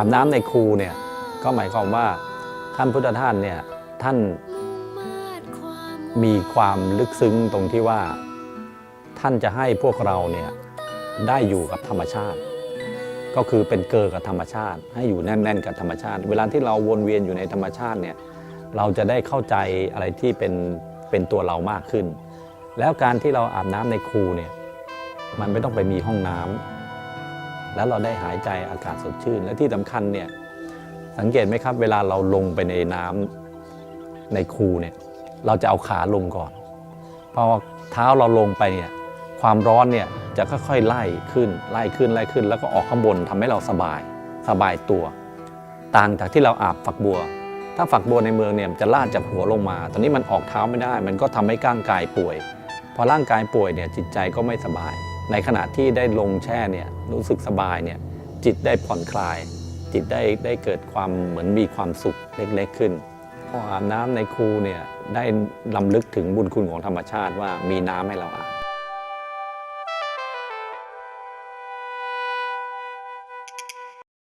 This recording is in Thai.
อาบน้ำในครูเนี่ยก็หมายความว่าท่านพุทธท่าสเนี่ยท่านมีความลึกซึ้งตรงที่ว่า ท่านจะให้พวกเราเนี่ยได้อยู่กับธรรมชาติ ก็คือเป็นเกิดกับธรรมชาติ ให้อยู่แน่น ๆ กับธรรมชาติ เวลาที่เราวนเวียนอยู่ในธรรมชาติเนี่ยเราจะได้เข้าใจอะไรที่เป็นเป็นตัวเรามากขึ้น แล้วการที่เราอาบน้ำในครูเนี่ยมันไม่ต้องไปมีห้องน้ำ แล้วเราได้หายใจอากาศสดชื่น และที่สำคัญเนี่ยสังเกตไหมครับ เวลาเราลงไปในน้ำในคูเนี่ยเราจะเอาขาลงก่อนพอเท้าเราลงไปเนี่ยความร้อนเนี่ยจะค่อยๆไล่ขึ้นไล่ขึ้นไล่ขึ้น แล้วก็ออกข้างบนทำให้เราสบายสบายตัว ต่างจากที่เราอาบฝักบัว ถ้าฝักบัวในเมืองเนี่ยจะลาดจากหัวลงมา ตอนนี้มันออกเท้าไม่ได้ มันก็ทำให้ร่างกายป่วย พอร่างกายป่วยเนี่ยจิตใจก็ไม่สบาย ในขณะที่ได้ลงแช่เนี่ยรู้สึกสบายเนี่ยจิตได้ผ่อนคลาย จิตได้ได้เกิดความเหมือนมีความสุขเล็กๆขึ้นพออาบน้ำในคูเนี่ยได้ลำลึกถึงบุญคุณของธรรมชาติว่ามีน้ำให้เราอาบ